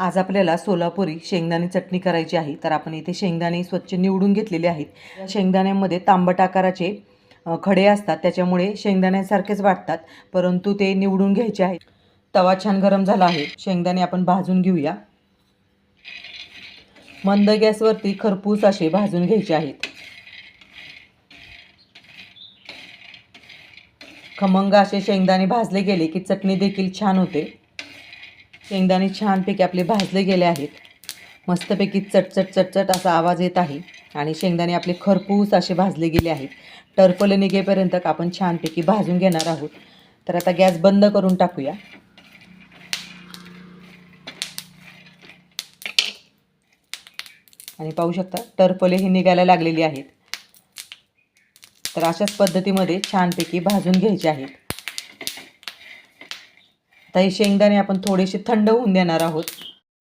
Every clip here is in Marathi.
आज आपल्याला सोलापुरी शेंगदाणे चटणी करायची आहे तर आपण इथे शेंगदाणे स्वच्छ निवडून घेतलेले आहेत. या शेंगदाण्यामध्ये तांबट आकाराचे खडे असतात त्याच्यामुळे शेंगदाण्यासारखेच वाटतात परंतु ते निवडून घ्यायचे आहेत. तवा छान गरम झाला आहे शेंगदाणे आपण भाजून घेऊया. मंद गॅसवरती खरपूस असे भाजून घ्यायचे आहेत. खमंग असे शेंगदाणे भाजले गेले की चटणी देखील छान होते. शेंगदाणे छानपैकी आपले भाजले गेले आहेत. मस्तपैकी चटचट चटचट असा आवाज येत आहे आणि शेंगदाणे आपले खरपूस असे भाजले गेले आहेत. टर्फल निघेपर्यंत आपण छानपैकी भाजून घेणार आहोत. तर आता गॅस बंद करून टाकूया. आणि पाहू शकता टरफले ही निघायला लागलेली आहेत. तर अशाच पद्धतीमध्ये छानपैकी भाजून घ्यायचे आहेत. आता हे शेंगदाणे आपण थोडेसे थंड होऊन देणार आहोत.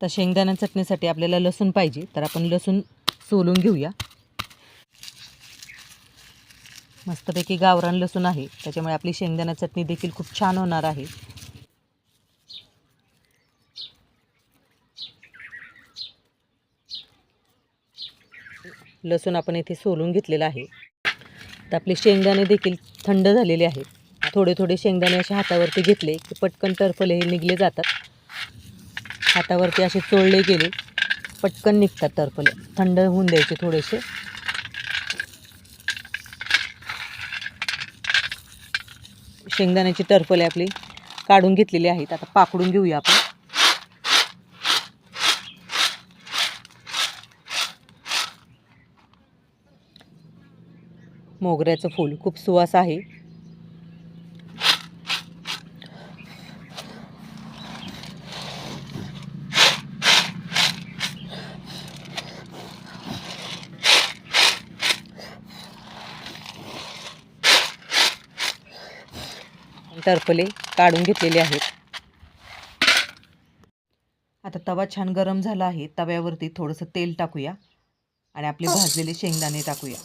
तर शेंगदाणा चटणीसाठी आपल्याला लसूण पाहिजे तर आपण लसूण सोलून घेऊया. मस्तपैकी गावरान लसूण आहे त्याच्यामुळे आपली शेंगदाणा चटणी देखील खूप छान होणार आहे. लसूण आपण इथे सोलून घेतलेलं आहे. तर आपले शेंगदाणे देखील थंड झालेले आहेत. थोडे थोडे शेंगदाणे असे हातावरती घेतले की पटकन टरफले हे निघले जातात. हातावरती असे चोळले गेले पटकन निघतात टरफले. थंड होऊन द्यायचे थोडेसे. शेंगदाण्याची टरफले आपली काढून घेतलेली आहेत. आता पाकडून घेऊया आपण. मोगऱ्याचं फूल खूप सुवास आहे. टरफले काढून घेतलेले आहेत. आता तवा छान गरम झाला आहे. तव्यावरती थोडंसं तेल टाकूया आणि आपले भाजलेले शेंगदाणे टाकूया.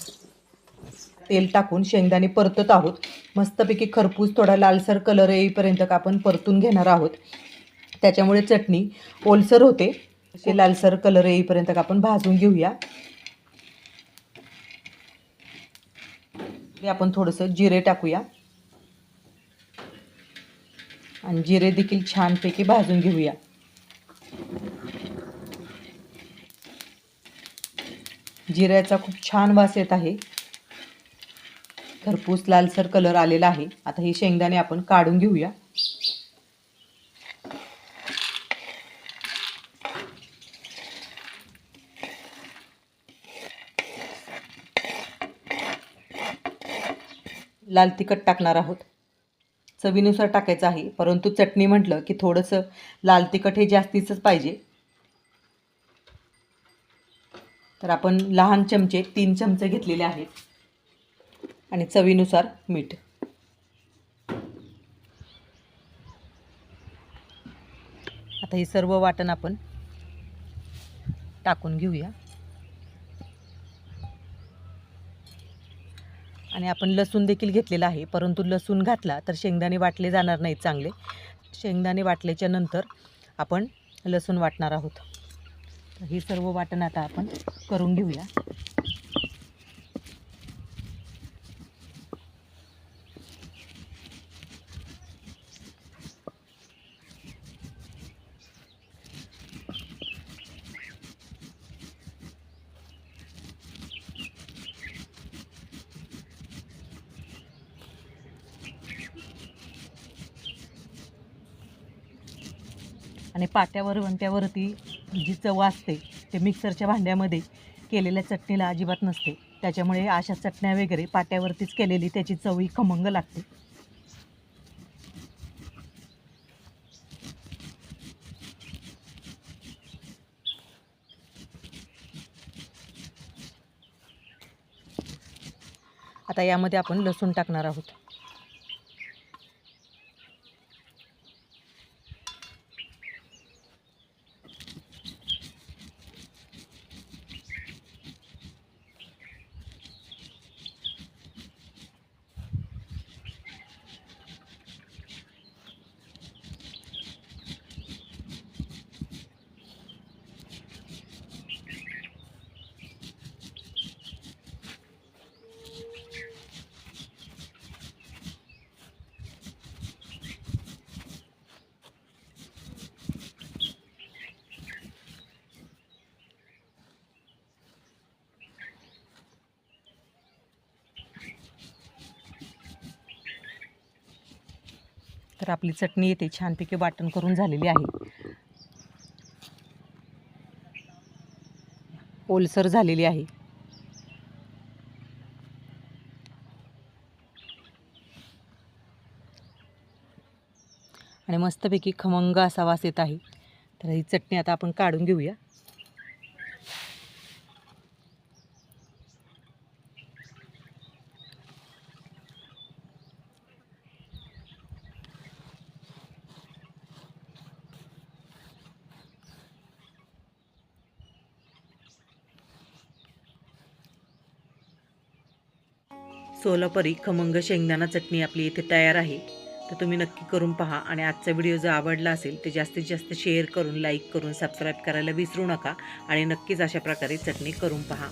तेल टाकून शेंगदाणे परतत आहोत. मस्तपैकी खरपूस थोडा लालसर कलर येईपर्यंत आपण परतून घेणार आहोत. त्याच्यामुळे चटणी ओलसर होते. असे लालसर कलर येईपर्यंत आपण भाजून घेऊया. आपण थोडंसं जिरे टाकूया. आणि जिरे देखील छानपैकी भाजून घेऊया. जिऱ्याचा खूप छान वास येत आहे. खरपूस लालसर कलर आलेला आहे. आता हे शेंगदाणे आपण काढून घेऊया. लाल तिखट टाकणार आहोत. चवीनुसार टाकायचं आहे. परंतु चटणी म्हटलं की थोडंसं लाल तिखट हे जास्तीचंच पाहिजे. तर आपण लहान चमचे तीन चमचे घेतलेले आहेत. आणि चवीनुसार मीठ. आता हे सर्व वाटण आपण टाकून घेऊया. आणि आपण लसूण देखील घेतलेला आहे. परंतु लसूण घातला तर शेंगदाणे वाटले जाणार नाहीत चांगले. शेंगदाणे वाटल्याच्या नंतर आपण लसूण वाटणार आहोत. हे सर्व वाटण आता आपण करून घेऊया. आणि पाट्यावर वंट्यावरती जी चव असते ते मिक्सरच्या भांड्यामध्ये केलेल्या चटणीला अजिबात नसते. त्याच्यामुळे अशा चटण्या वगैरे पाट्यावरतीच केलेली त्याची चवही खमंग लागते. आता यामध्ये आपण लसूण टाकणार आहोत. तर आपली चटणी येते छानपैकी वाटण करून झालेली आहे. ओलसर झालेली आहे. आणि मस्तपैकी खमंग असा वास येत आहे. तर ही चटणी आता आपण काढून घेऊया. सोलापुरी खमंग शेंगदाणा चटणी आपली इथे तयार आहे. तर तुम्ही नक्की करून पहा आणि आजचा व्हिडिओ जर आवडला असेल तर जास्तीत जास्त शेअर करून लाईक करून सबस्क्राईब करायला विसरू नका आणि नक्कीच अशा प्रकारे चटणी करून पहा.